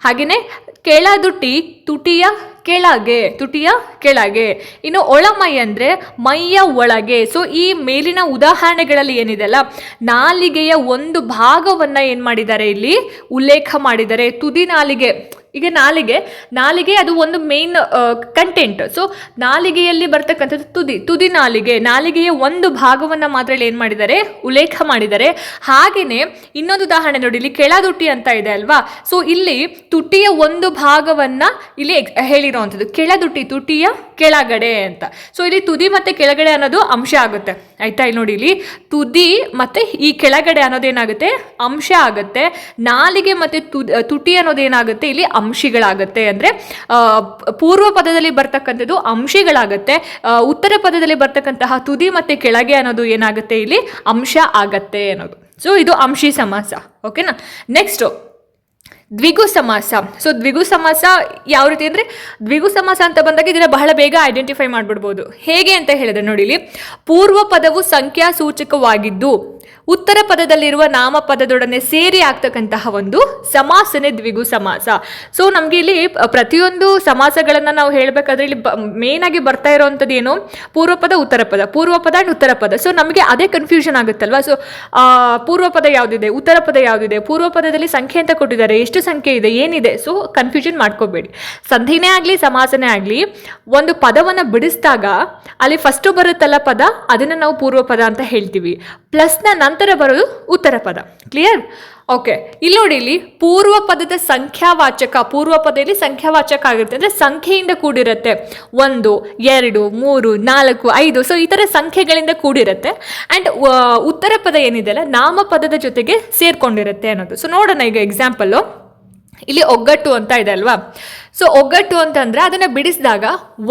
ಹಾಗೆಯೇ ಕೆಳದುಟಿ ತುಟಿಯ ಕೆಳಗೆ ತುಟಿಯ ಕೆಳಗೆ. ಇನ್ನು ಒಳಮೈ ಅಂದ್ರೆ ಮೈಯ ಒಳಗೆ. ಸೊ ಈ ಮೇಲಿನ ಉದಾಹರಣೆಗಳಲ್ಲಿ ಏನಿದೆಲ್ಲ ನಾಲಿಗೆಯ ಒಂದು ಭಾಗವನ್ನ ಏನು ಮಾಡಿದ್ದಾರೆ ಇಲ್ಲಿ? ಉಲ್ಲೇಖ ಮಾಡಿದ್ದಾರೆ. ತುದಿ ನಾಲಿಗೆ. ಈಗ ನಾಲಿಗೆ ನಾಲಿಗೆ ಅದು ಒಂದು ಮೇನ್ ಕಂಟೆಂಟ್ ಸೊ ನಾಲಿಗೆಯಲ್ಲಿ ಬರ್ತಕ್ಕಂಥದ್ದು ತುದಿ ತುದಿ ನಾಲಿಗೆ. ನಾಲಿಗೆಯ ಒಂದು ಭಾಗವನ್ನು ಮಾತ್ರ ಏನು ಮಾಡಿದ್ದಾರೆ? ಉಲ್ಲೇಖ ಮಾಡಿದ್ದಾರೆ. ಹಾಗೆಯೇ ಇನ್ನೊಂದು ಉದಾಹರಣೆ ನೋಡಿ, ಇಲ್ಲಿ ಕೆಳದುಟಿ ಅಂತ ಇದೆ ಅಲ್ವಾ? ಸೊ ಇಲ್ಲಿ ತುಟಿಯ ಒಂದು ಭಾಗವನ್ನು ಇಲ್ಲಿ ಹೇಳಿರುವಂಥದ್ದು. ಕೆಳದುಟ್ಟಿ ಕೆಳದುಟಿ ತುಟಿಯ ಕೆಳಗಡೆ ಅಂತ. ಸೊ ಇಲ್ಲಿ ತುದಿ ಮತ್ತು ಕೆಳಗಡೆ ಅನ್ನೋದು ಅಂಶ ಆಗುತ್ತೆ. ಆಯ್ತಾ? ಇಲ್ಲಿ ನೋಡಿ, ಇಲ್ಲಿ ತುದಿ ಮತ್ತು ಈ ಕೆಳಗಡೆ ಅನ್ನೋದೇನಾಗುತ್ತೆ ಅಂಶ ಆಗುತ್ತೆ. ನಾಲಿಗೆ ಮತ್ತು ತುದಿ, ತುಟಿ ಅನ್ನೋದೇನಾಗುತ್ತೆ ಇಲ್ಲಿ ಅಂಶಿಗಳಾಗುತ್ತೆ ಅಂದರೆ ಪೂರ್ವ ಪದದಲ್ಲಿ ಬರ್ತಕ್ಕಂಥದ್ದು ಅಂಶಿಗಳಾಗತ್ತೆ ಉತ್ತರ ಪದದಲ್ಲಿ ಬರ್ತಕ್ಕಂತಹ ತುದಿ ಮತ್ತು ಕೆಳಗೆ ಅನ್ನೋದು ಏನಾಗುತ್ತೆ ಇಲ್ಲಿ? ಅಂಶ ಆಗತ್ತೆ ಅನ್ನೋದು. ಸೊ ಇದು ಅಂಶಿ ಸಮಾಸ ಓಕೆನಾ ನೆಕ್ಸ್ಟು ದ್ವಿಗು ಸಮಾಸ. ಸೊ ದ್ವಿಗು ಸಮಾಸ ಯಾವ ರೀತಿ ಅಂದರೆ, ದ್ವಿಗು ಸಮಾಸ ಅಂತ ಬಂದಾಗ ಇದನ್ನ ಬಹಳ ಬೇಗ ಐಡೆಂಟಿಫೈ ಮಾಡಿಬಿಡ್ಬೋದು. ಹೇಗೆ ಅಂತ ಹೇಳಿದ್ರೆ ನೋಡಿ ಇಲ್ಲಿ, ಪೂರ್ವ ಪದವು ಸಂಖ್ಯಾ ಸೂಚಕವಾಗಿದ್ದು ಉತ್ತರ ಪದದಲ್ಲಿರುವ ನಾಮಪದದೊಡನೆ ಸೇರಿ ಆಗ್ತಕ್ಕಂತಹ ಒಂದು ಸಮಾಸನೆ ದ್ವಿಗು ಸಮಾಸ. ಸೊ ನಮಗೆ ಇಲ್ಲಿ ಪ್ರತಿಯೊಂದು ಸಮಾಸಗಳನ್ನು ನಾವು ಹೇಳಬೇಕಾದ್ರೆ ಇಲ್ಲಿ ಮೇನ್ ಆಗಿ ಬರ್ತಾ ಇರೋವಂಥದ್ದು ಏನು? ಪೂರ್ವ ಪದ ಉತ್ತರ ಪದ ಪೂರ್ವ ಪದ ಅಂಡ್ ಉತ್ತರ ಪದ ಸೊ ನಮಗೆ ಅದೇ ಕನ್ಫ್ಯೂಷನ್ ಆಗುತ್ತಲ್ವಾ? ಸೊ ಪೂರ್ವ ಪದ ಯಾವುದಿದೆ? ಉತ್ತರ ಪದ ಯಾವುದಿದೆ? ಪೂರ್ವ ಪದದಲ್ಲಿ ಸಂಖ್ಯೆ ಅಂತ ಕೊಟ್ಟಿದ್ದಾರೆ. ಎಷ್ಟು ಸಂಖ್ಯೆ ಇದೆ? ಏನಿದೆ? ಸೊ ಕನ್ಫ್ಯೂಷನ್ ಮಾಡ್ಕೋಬೇಡಿ. ಸಂಧಿನೇ ಆಗಲಿ, ಸಮಾಸನೇ ಆಗಲಿ, ಒಂದು ಪದವನ್ನು ಬಿಡಿಸಿದಾಗ ಅಲ್ಲಿ ಫಸ್ಟು ಬರುತ್ತಲ್ಲ ಪದ? ಅದನ್ನು ನಾವು ಪೂರ್ವ ಪದ ಅಂತ ಹೇಳ್ತೀವಿ. ಪ್ಲಸ್ನ ನಂತರ ಬರೋದು ಉತ್ತರ ಪದ. ಕ್ಲಿಯರ್ ಓಕೆ ಇಲ್ಲಿ ನೋಡಿ, ಇಲ್ಲಿ ಪೂರ್ವ ಪದದ ಸಂಖ್ಯಾವಾಚಕ ಪೂರ್ವ ಪದದಲ್ಲಿ ಸಂಖ್ಯಾವಾಚಕ ಆಗಿರುತ್ತೆ. ಅಂದರೆ ಸಂಖ್ಯೆಯಿಂದ ಕೂಡಿರುತ್ತೆ. ಒಂದು, ಎರಡು, ಮೂರು, ನಾಲ್ಕು, ಐದು. ಸೊ ಈ ಥರ ಸಂಖ್ಯೆಗಳಿಂದ ಕೂಡಿರುತ್ತೆ. ಆ್ಯಂಡ್ ಉತ್ತರ ಪದ ಏನಿದೆ ಅಲ್ಲ, ನಾಮಪದದ ಜೊತೆಗೆ ಸೇರ್ಕೊಂಡಿರುತ್ತೆ ಅನ್ನೋದು. ಸೊ ನೋಡೋಣ ಈಗ ಎಕ್ಸಾಂಪಲ್ಲು ಇಲ್ಲಿ ಒಗ್ಗಟ್ಟು ಅಂತ ಇದೆ ಅಲ್ವಾ? ಸೊ ಒಗ್ಗಟ್ಟು ಅಂತಂದ್ರೆ ಅದನ್ನ ಬಿಡಿಸಿದಾಗ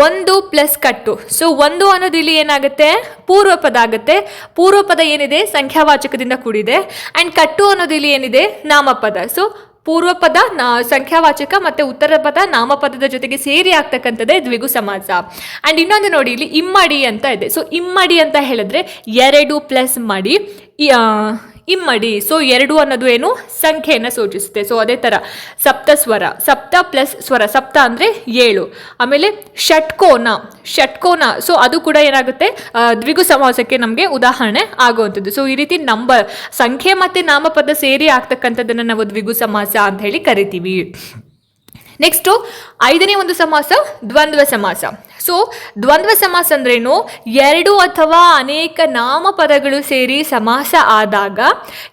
ಒಂದು ಪ್ಲಸ್ ಕಟ್ಟು. ಸೊ ಒಂದು ಅನ್ನೋದು ಇಲ್ಲಿ ಏನಾಗುತ್ತೆ? ಪೂರ್ವ ಪದ ಆಗುತ್ತೆ. ಪೂರ್ವ ಪದ ಏನಿದೆ? ಸಂಖ್ಯಾವಾಚಕದಿಂದ ಕೂಡಿದೆ. ಆ್ಯಂಡ್ ಕಟ್ಟು ಅನ್ನೋದು ಇಲ್ಲಿ ಏನಿದೆ? ನಾಮಪದ. ಸೊ ಪೂರ್ವ ಪದ ನಾ, ಸಂಖ್ಯಾವಾಚಕ ಮತ್ತೆ ಉತ್ತರ ಪದ ನಾಮಪದದ ಜೊತೆಗೆ ಸೇರಿ ಆಗ್ತಕ್ಕಂಥದ್ದೇ ದ್ವಿಗು ಸಮಾಸ. ಆ್ಯಂಡ್ ಇನ್ನೊಂದು ನೋಡಿ, ಇಲ್ಲಿ ಇಮ್ಮಡಿ ಅಂತ ಇದೆ. ಸೊ ಇಮ್ಮಡಿ ಅಂತ ಹೇಳಿದ್ರೆ ಎರಡು ಪ್ಲಸ್ ಮಡಿ. ಇಮ್ಮಡಿ. ಸೊ ಎರಡು ಅನ್ನೋದು ಏನು? ಸಂಖ್ಯೆಯನ್ನು ಸೂಚಿಸುತ್ತೆ. ಸೊ ಅದೇ ಥರ ಸಪ್ತ ಸ್ವರ. ಸಪ್ತ ಪ್ಲಸ್ ಸ್ವರ. ಸಪ್ತ ಅಂದರೆ ಏಳು. ಆಮೇಲೆ ಷಟ್ಕೋನ. ಷಟ್ಕೋನ. ಸೊ ಅದು ಕೂಡ ಏನಾಗುತ್ತೆ? ದ್ವಿಗು ಸಮಾಸಕ್ಕೆ ನಮಗೆ ಉದಾಹರಣೆ ಆಗುವಂಥದ್ದು. ಸೊ ಈ ರೀತಿ ನಂಬರ್, ಸಂಖ್ಯೆ ಮತ್ತು ನಾಮಪದ ಸೇರಿ ಆಗ್ತಕ್ಕಂಥದ್ದನ್ನು ನಾವು ದ್ವಿಗು ಸಮಾಸ ಅಂತ ಹೇಳಿ ಕರಿತೀವಿ. ನೆಕ್ಸ್ಟು ಐದನೇ ಒಂದು ಸಮಾಸ, ದ್ವಂದ್ವ ಸಮಾಸ. ಸೊ ದ್ವಂದ್ವ ಸಮಾಸ ಅಂದ್ರೇನು? ಎರಡು ಅಥವಾ ಅನೇಕ ನಾಮಪದಗಳು ಸೇರಿ ಸಮಾಸ ಆದಾಗ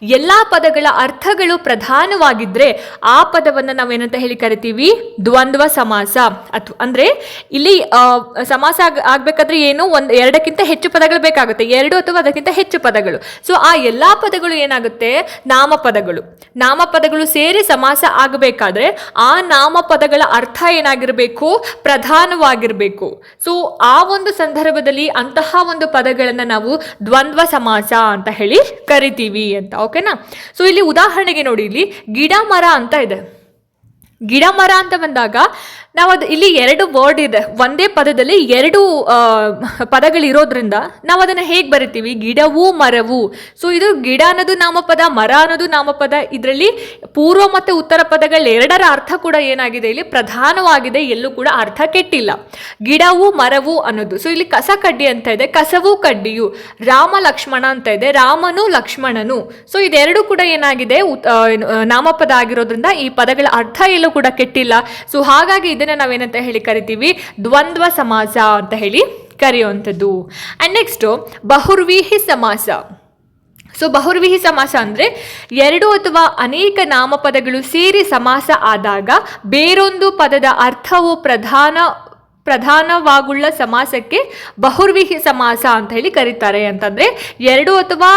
ಎಲ್ಲ ಪದಗಳ ಅರ್ಥಗಳು ಪ್ರಧಾನವಾಗಿದ್ದರೆ ಆ ಪದವನ್ನು ನಾವೇನಂತ ಹೇಳಿ ಕರಿತೀವಿ? ದ್ವಂದ್ವ ಸಮಾಸ. ಅಥವಾ ಅಂದರೆ ಇಲ್ಲಿ ಸಮಾಸ ಆಗ, ಆಗಬೇಕಾದ್ರೆ ಏನು? ಒಂದು, ಎರಡಕ್ಕಿಂತ ಹೆಚ್ಚು ಪದಗಳು ಬೇಕಾಗುತ್ತೆ. ಎರಡು ಅಥವಾ ಅದಕ್ಕಿಂತ ಹೆಚ್ಚು ಪದಗಳು. ಸೊ ಆ ಎಲ್ಲ ಪದಗಳು ಏನಾಗುತ್ತೆ? ನಾಮಪದಗಳು. ನಾಮಪದಗಳು ಸೇರಿ ಸಮಾಸ ಆಗಬೇಕಾದ್ರೆ ಆ ನಾಮಪದಗಳ ಅರ್ಥ ಏನಾಗಿರಬೇಕು? ಪ್ರಧಾನವಾಗಿರಬೇಕು. ಸೊ ಆ ಒಂದು ಸಂದರ್ಭದಲ್ಲಿ ಅಂತಹ ಒಂದು ಪದಗಳನ್ನು ನಾವು ದ್ವಂದ್ವ ಸಮಾಸ ಅಂತ ಹೇಳಿ ಕರಿತೀವಿ ಅಂತ ಓಕೆನಾ ಸೊ ಇಲ್ಲಿ ಉದಾಹರಣೆಗೆ ನೋಡಿ, ಇಲ್ಲಿ ಗಿಡ ಮರ ಅಂತ ಇದೆ. ಗಿಡ ಮರ ಅಂತ ಬಂದಾಗ ನಾವು ಅದು ಇಲ್ಲಿ ಎರಡು ವರ್ಡ್ ಇದೆ. ಒಂದೇ ಪದದಲ್ಲಿ ಎರಡು ಪದಗಳಿರೋದ್ರಿಂದ ನಾವು ಅದನ್ನು ಹೇಗೆ ಬರಿತೀವಿ? ಗಿಡವು ಮರವು. ಸೊ ಇದು ಗಿಡ ಅನ್ನೋದು ನಾಮಪದ, ಮರ ಅನ್ನೋದು ನಾಮಪದ. ಇದರಲ್ಲಿ ಪೂರ್ವ ಮತ್ತು ಉತ್ತರ ಪದಗಳ ಎರಡರ ಅರ್ಥ ಕೂಡ ಏನಾಗಿದೆ? ಇಲ್ಲಿ ಪ್ರಧಾನವಾಗಿದೆ, ಎಲ್ಲೂ ಕೂಡ ಅರ್ಥ ಕೆಟ್ಟಿಲ್ಲ. ಗಿಡವು ಮರವು ಅನ್ನೋದು. ಸೊ ಇಲ್ಲಿ ಕಸ ಕಡ್ಡಿ ಅಂತ ಇದೆ. ಕಸವು ಕಡ್ಡಿಯು. ರಾಮ ಲಕ್ಷ್ಮಣ ಅಂತ ಇದೆ. ರಾಮನು ಲಕ್ಷ್ಮಣನು. ಸೊ ಇದೆರಡು ಕೂಡ ಏನಾಗಿದೆ? ನಾಮಪದ ಆಗಿರೋದ್ರಿಂದ ಈ ಪದಗಳ ಅರ್ಥ ಎಲ್ಲೂ ಕೂಡ ಕೆಟ್ಟಿಲ್ಲ. ಸೊ ಹಾಗಾಗಿ ಇದನ್ನ ನಾವೇನಂತ ಹೇಳಿ ಕರಿತೀವಿ? ದ್ವಂದ್ವ ಸಮಾಸ ಅಂತ ಹೇಳಿ ಕರೆಯುವಂಥದ್ದು. ಆ್ಯಂಡ್ ನೆಕ್ಸ್ಟು ಬಹುರ್ವೀಹಿ ಸಮಾಸ. ಸೊ ಬಹುರ್ವಿಹಿ ಸಮಾಸ ಅಂದರೆ ಎರಡು ಅಥವಾ ಅನೇಕ ನಾಮಪದಗಳು ಸೇರಿ ಸಮಾಸ ಆದಾಗ ಬೇರೊಂದು ಪದದ ಅರ್ಥವು ಪ್ರಧಾನ, ಪ್ರಧಾನವಾಗುಳ್ಳ ಸಮಾಸಕ್ಕೆ ಬಹುರ್ವಿಹಿ ಸಮಾಸ ಅಂತ ಹೇಳಿ ಕರೀತಾರೆ. ಅಂತಂದರೆ ಎರಡು ಅಥವಾ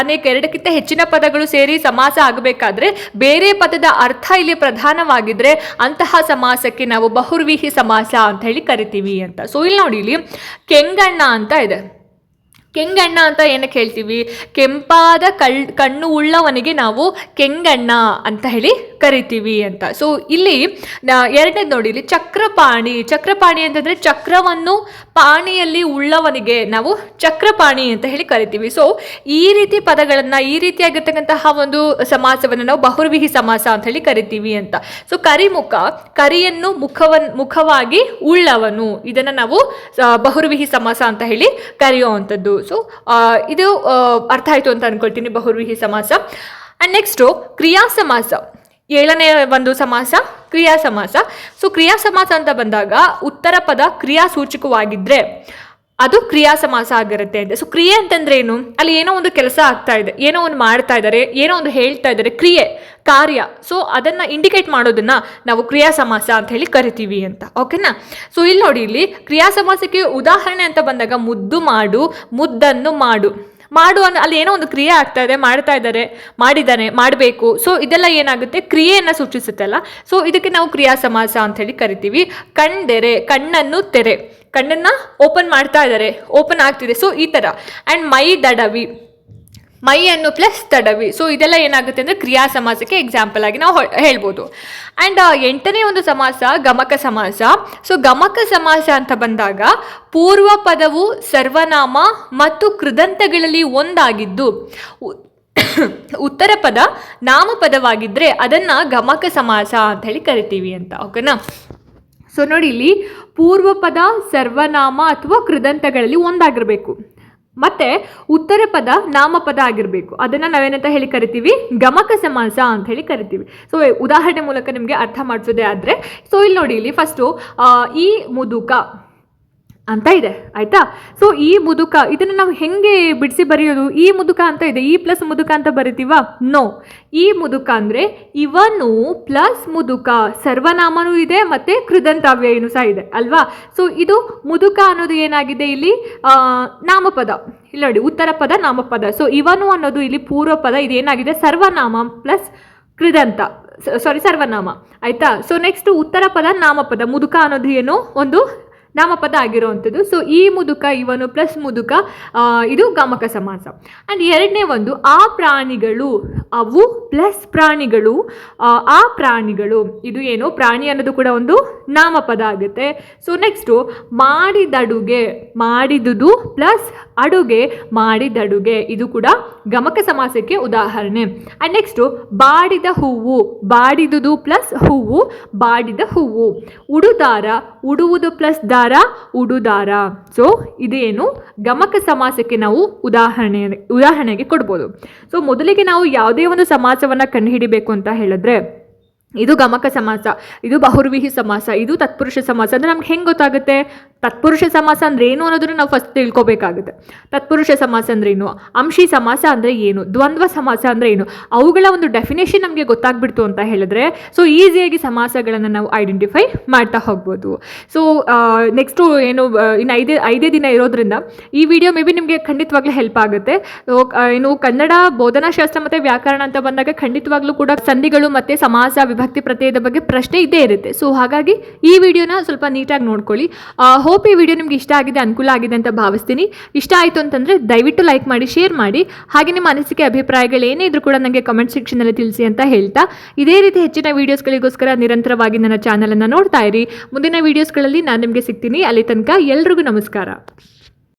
ಅನೇಕ ಎರಡಕ್ಕಿಂತ ಹೆಚ್ಚಿನ ಪದಗಳು ಸೇರಿ ಸಮಾಸ ಆಗಬೇಕಾದ್ರೆ ಬೇರೆ ಪದದ ಅರ್ಥ ಇಲ್ಲಿ ಪ್ರಧಾನವಾಗಿದ್ರೆ ಅಂತಹ ಸಮಾಸಕ್ಕೆ ನಾವು ಬಹುರ್ವಿಹಿ ಸಮಾಸ ಅಂತ ಹೇಳಿ ಕರಿತೀವಿ ಅಂತ. ಸೊ ಇಲ್ಲಿ ನೋಡಿ, ಇಲ್ಲಿ ಕೆಂಗಣ್ಣ ಅಂತ ಇದೆ. ಕೆಂಗಣ್ಣ ಅಂತ ಏನಕ್ಕೆ ಹೇಳ್ತೀವಿ? ಕೆಂಪಾದ ಕಳ್, ಕಣ್ಣು ಉಳ್ಳವನಿಗೆ ನಾವು ಕೆಂಗಣ್ಣ ಅಂತ ಹೇಳಿ ಕರಿತೀವಿ ಅಂತ. ಸೊ ಇಲ್ಲಿ ಎರಡನೇದು ನೋಡಿ, ಇಲ್ಲಿ ಚಕ್ರಪಾಣಿ ಚಕ್ರಪಾಣಿ ಅಂತಂದರೆ ಚಕ್ರವನ್ನು ಪಾಣಿಯಲ್ಲಿ ಉಳ್ಳವನಿಗೆ ನಾವು ಚಕ್ರಪಾಣಿ ಅಂತ ಹೇಳಿ ಕರಿತೀವಿ. ಸೊ ಈ ರೀತಿ ಪದಗಳನ್ನು, ಈ ರೀತಿಯಾಗಿರ್ತಕ್ಕಂತಹ ಒಂದು ಸಮಾಸವನ್ನು ನಾವು ಬಹುರ್ವಿಹಿ ಸಮಾಸ ಅಂತ ಹೇಳಿ ಕರಿತೀವಿ ಅಂತ. ಸೊ ಕರಿಮುಖ, ಕರಿಯನ್ನು ಮುಖವನ್, ಮುಖವಾಗಿ ಉಳ್ಳವನು. ಇದನ್ನು ನಾವು ಬಹುರ್ವಿಹಿ ಸಮಾಸ ಅಂತ ಹೇಳಿ ಕರೆಯುವಂಥದ್ದು. ಸೊ ಇದು ಅರ್ಥ ಆಯಿತು ಅಂತ ಅನ್ಕೊಳ್ತೀನಿ, ಬಹುರ್ವಿಹಿ ಸಮಾಸ. ಆ್ಯಂಡ್ ನೆಕ್ಸ್ಟು ಕ್ರಿಯಾ ಸಮಾಸ ಏಳನೇ ಒಂದು ಸಮಾಸ, ಕ್ರಿಯಾ ಸಮಾಸ. ಸೊ ಕ್ರಿಯಾ ಸಮಾಸ ಅಂತ ಬಂದಾಗ ಉತ್ತರ ಪದ ಕ್ರಿಯಾ ಸೂಚಕವಾಗಿದ್ರೆ ಅದು ಕ್ರಿಯಾ ಸಮಾಸ ಆಗಿರುತ್ತೆ. ಅಂತ ಸೊ ಕ್ರಿಯೆ ಅಂತಂದ್ರೆ ಏನು? ಅಲ್ಲಿ ಏನೋ ಒಂದು ಕೆಲಸ ಆಗ್ತಾ ಇದೆ, ಏನೋ ಒಂದು ಮಾಡ್ತಾ ಇದ್ದಾರೆ, ಏನೋ ಒಂದು ಹೇಳ್ತಾ ಇದ್ದಾರೆ, ಕ್ರಿಯೆ, ಕಾರ್ಯ. ಸೊ ಅದನ್ನ ಇಂಡಿಕೇಟ್ ಮಾಡೋದನ್ನ ನಾವು ಕ್ರಿಯಾ ಸಮಾಸ ಅಂತ ಹೇಳಿ ಕರಿತೀವಿ ಅಂತ. ಓಕೆನಾ ಸೊ ಇಲ್ಲಿ ನೋಡಿ, ಇಲ್ಲಿ ಕ್ರಿಯಾ ಸಮಾಸಕ್ಕೆ ಉದಾಹರಣೆ ಅಂತ ಬಂದಾಗ ಮುದ್ದು ಮಾಡು, ಮುದ್ದನ್ನು ಮಾಡು. ಮಾಡು ಅನ್ನೋ ಅಲ್ಲಿ ಏನೋ ಒಂದು ಕ್ರಿಯೆ ಆಗ್ತಾ ಇದೆ, ಮಾಡ್ತಾ ಇದ್ದಾರೆ ಮಾಡಿದ್ದಾರೆ ಮಾಡಬೇಕು. ಸೊ ಇದೆಲ್ಲ ಏನಾಗುತ್ತೆ? ಕ್ರಿಯೆಯನ್ನು ಸೂಚಿಸುತ್ತಲ್ಲ ಸೊ ಇದಕ್ಕೆ ನಾವು ಕ್ರಿಯಾ ಸಮಾಸ ಅಂತ ಹೇಳಿ ಕರಿತೀವಿ. ಕಣ್ದೆರೆ ಕಣ್ಣನ್ನು ತೆರೆ. ಕಣ್ಣನ್ನು ಓಪನ್ ಮಾಡ್ತಾ ಇದ್ದಾರೆ ಓಪನ್ ಆಗ್ತಿದೆ. ಸೊ ಈ ಥರ ಆ್ಯಂಡ್ ಮೈ ದಡವಿ ಮೈಯನ್ನು ಪ್ಲಸ್ ತಡವಿ. ಸೊ ಇದೆಲ್ಲ ಏನಾಗುತ್ತೆ ಅಂದರೆ ಕ್ರಿಯಾ ಸಮಾಸಕ್ಕೆ ಎಕ್ಸಾಂಪಲ್ ಆಗಿ ನಾವು ಹೇಳ್ಬೋದು. ಆ್ಯಂಡ್ ಎಂಟನೇ ಒಂದು ಸಮಾಸ, ಗಮಕ ಸಮಾಸ. ಸೊ ಗಮಕ ಸಮಾಸ ಅಂತ ಬಂದಾಗ ಪೂರ್ವ ಪದವು ಸರ್ವನಾಮ ಮತ್ತು ಕೃದಂತಗಳಲ್ಲಿ ಒಂದಾಗಿದ್ದು ಉತ್ತರ ಪದ ನಾಮಪದವಾಗಿದ್ದರೆ ಅದನ್ನು ಗಮಕ ಸಮಾಸ ಅಂತ ಹೇಳಿ ಕರಿತೀವಿ ಅಂತ. ಓಕೆನಾ ಸೊ ನೋಡಿ ಇಲ್ಲಿ ಪೂರ್ವ ಪದ, ಸರ್ವನಾಮ ಅಥವಾ ಕೃದಂತಗಳಲ್ಲಿ ಒಂದಾಗಿರಬೇಕು. ಮತ್ತೆ ಉತ್ತರ ಪದ ನಾಮಪದ ಆಗಿರಬೇಕು. ಅದನ್ನು ನಾವೇನಂತ ಹೇಳಿ ಕರಿತೀವಿ? ಗಮಕ ಸಮಾಸ ಅಂತ ಹೇಳಿ ಕರಿತೀವಿ. ಸೊ ಉದಾಹರಣೆ ಮೂಲಕ ನಿಮಗೆ ಅರ್ಥ ಮಾಡಿಸೋದೇ ಆದರೆ ಸೊ ಇಲ್ಲಿ ನೋಡಿ, ಇಲ್ಲಿ ಫಸ್ಟು ಈ ಮುದುಕ. ಅಂತ ಇದೆ, ಆಯ್ತಾ? ಸೊ ಈ ಮುದುಕ, ಇದನ್ನು ನಾವು ಹೆಂಗೆ ಬಿಡಿಸಿ ಬರೆಯೋದು? ಈ ಮುದುಕ ಅಂತ ಇದೆ, ಈ ಪ್ಲಸ್ ಮುದುಕ ಅಂತ ಬರಿತೀವ? ನೋ ಈ ಮುದುಕ ಅಂದರೆ ಇವನು ಪ್ಲಸ್ ಮುದುಕ, ಸರ್ವನಾಮನೂ ಇದೆ ಮತ್ತು ಕೃದಂತಾವ್ಯಯನೂ ಸಹ ಇದೆ, ಅಲ್ವಾ? ಸೊ ಇದು ಮುದುಕ ಅನ್ನೋದು ಏನಾಗಿದೆ ಇಲ್ಲಿ? ನಾಮಪದ. ಇಲ್ಲಿ ನೋಡಿ, ಉತ್ತರ ಪದ, ನಾಮಪದ. ಸೊ ಇವನು ಅನ್ನೋದು ಇಲ್ಲಿ ಪೂರ್ವ ಪದ ಇದೇನಾಗಿದೆ? ಸರ್ವನಾಮ ಪ್ಲಸ್ ಕೃದಂತ. ಸಾರಿ ಸರ್ವನಾಮ. ಆಯ್ತಾ? ಸೊ ನೆಕ್ಸ್ಟ್ ಉತ್ತರ ಪದ, ನಾಮಪದ. ಮುದುಕ ಅನ್ನೋದು ಏನು? ಒಂದು ನಾಮಪದ ಆಗಿರುವಂಥದ್ದು. ಸೊ ಈ ಮುದುಕ ಇವನು ಪ್ಲಸ್ ಮುದುಕ ಇದು ಗಮಕ ಸಮಾಸ. ಆ್ಯಂಡ್ ಎರಡನೇ ಒಂದು ಆ ಪ್ರಾಣಿಗಳು ಅವು ಪ್ಲಸ್ ಪ್ರಾಣಿಗಳು ಆ, ಪ್ರಾಣಿಗಳು. ಇದು ಏನು? ಪ್ರಾಣಿ ಅನ್ನೋದು ಕೂಡ ಒಂದು ನಾಮಪದ ಆಗುತ್ತೆ. ಸೊ ನೆಕ್ಸ್ಟು ಮಾಡಿದಡುಗೆ ಮಾಡಿದುದು ಪ್ಲಸ್ ಅಡುಗೆ ಮಾಡಿದಡುಗೆ. ಇದು ಕೂಡ ಗಮಕ ಸಮಾಸಕ್ಕೆ ಉದಾಹರಣೆ. ಆ್ಯಂಡ್ ನೆಕ್ಸ್ಟು ಬಾಡಿದ ಹೂವು ಬಾಡಿದುದು ಪ್ಲಸ್ ಹೂವು ಬಾಡಿದ ಹೂವು. ಉಡುದಾರ ಉಡುವುದು ಪ್ಲಸ್ ದಾರ. ಉಡುದಾರ. ಸೊ ಇದೇನು? ಗಮಕ ಸಮಾಸಕ್ಕೆ ನಾವು ಉದಾಹರಣೆ, ಉದಾಹರಣೆಗೆ ಕೊಡ್ಬೋದು. ಸೊ ಮೊದಲಿಗೆ ನಾವು ಯಾವುದೇ ಒಂದು ಸಮಾಸವನ್ನು ಕಂಡುಹಿಡಿಬೇಕು ಅಂತ ಹೇಳಿದ್ರೆ, ಇದು ಗಮಕ ಸಮಾಸ, ಇದು ಬಹುರ್ವಿಹಿ ಸಮಾಸ, ಇದು ತತ್ಪುರುಷ ಸಮಾಸ, ಅಂದರೆ ನಮ್ಗೆ ಹೆಂಗೆ ಗೊತ್ತಾಗುತ್ತೆ? ತತ್ಪುರುಷ ಸಮಾಸ ಅಂದ್ರೆ ಏನು ಅನ್ನೋದನ್ನು ನಾವು ಫಸ್ಟ್ ತಿಳ್ಕೊಬೇಕಾಗುತ್ತೆ. ತತ್ಪುರುಷ ಸಮಾಸ ಅಂದ್ರೆ ಏನು? ಅಂಶಿ ಸಮಾಸ ಅಂದರೆ ಏನು? ದ್ವಂದ್ವ ಸಮಾಸ ಅಂದರೆ ಏನು? ಅವುಗಳ ಒಂದು ಡೆಫಿನೇಷನ್ ನಮಗೆ ಗೊತ್ತಾಗ್ಬಿಡ್ತು ಅಂತ ಹೇಳಿದ್ರೆ ಸೊ ಈಸಿಯಾಗಿ ಸಮಾಸಗಳನ್ನು ನಾವು ಐಡೆಂಟಿಫೈ ಮಾಡ್ತಾ ಹೋಗ್ಬೋದು. ಸೊ ನೆಕ್ಸ್ಟು ಏನು ಇನ್ನು ಐದೇ ಐದೇ ದಿನ ಇರೋದ್ರಿಂದ ಈ ವಿಡಿಯೋ ಮೇ ಬಿ ನಿಮಗೆ ಖಂಡಿತವಾಗ್ಲೂ ಹೆಲ್ಪ್ ಆಗುತ್ತೆ. ಏನು ಕನ್ನಡ ಬೋಧನಾಶಾಸ್ತ್ರ ಮತ್ತು ವ್ಯಾಕರಣ ಅಂತ ಬಂದಾಗ ಖಂಡಿತವಾಗ್ಲೂ ಕೂಡ ಸಂಧಿಗಳು ಮತ್ತು ಸಮಾಸ, ವಿಭಕ್ತಿ, ಪ್ರತ್ಯಯದ ಬಗ್ಗೆ ಪ್ರಶ್ನೆ ಇದ್ದೇ ಇರುತ್ತೆ. ಸೊ ಹಾಗಾಗಿ ಈ ವಿಡಿಯೋನ ಸ್ವಲ್ಪ ನೀಟಾಗಿ ನೋಡ್ಕೊಳ್ಳಿ. ಹೋಪ್ ಈ ವಿಡಿಯೋ ನಿಮ್ಗೆ ಇಷ್ಟ ಆಗಿದೆ, ಅನುಕೂಲ ಆಗಿದೆ ಅಂತ ಭಾವಿಸ್ತೀನಿ. ಇಷ್ಟ ಆಯಿತು ಅಂತಂದರೆ ದಯವಿಟ್ಟು ಲೈಕ್ ಮಾಡಿ ಶೇರ್ ಮಾಡಿ. ಹಾಗೆ ನಿಮ್ಮ ಅನಿಸಿಕೆ, ಅಭಿಪ್ರಾಯಗಳು ಏನೇ ಇದ್ರೂ ಕೂಡ ನನಗೆ ಕಮೆಂಟ್ ಸೆಕ್ಷನಲ್ಲಿ ತಿಳಿಸಿ ಅಂತ ಹೇಳ್ತಾ. ಇದೇ ರೀತಿ ಹೆಚ್ಚಿನ ವೀಡಿಯೋಸ್ಗಳಿಗೋಸ್ಕರ ನಿರಂತರವಾಗಿ ನನ್ನ ಚಾನಲನ್ನು ನೋಡ್ತಾ ಇರಿ. ಮುಂದಿನ ವೀಡಿಯೋಸ್ಗಳಲ್ಲಿ ನಾನು ನಿಮಗೆ ಸಿಗ್ತೀನಿ. ಅಲ್ಲಿ ತನಕ ಎಲ್ರಿಗೂ ನಮಸ್ಕಾರ.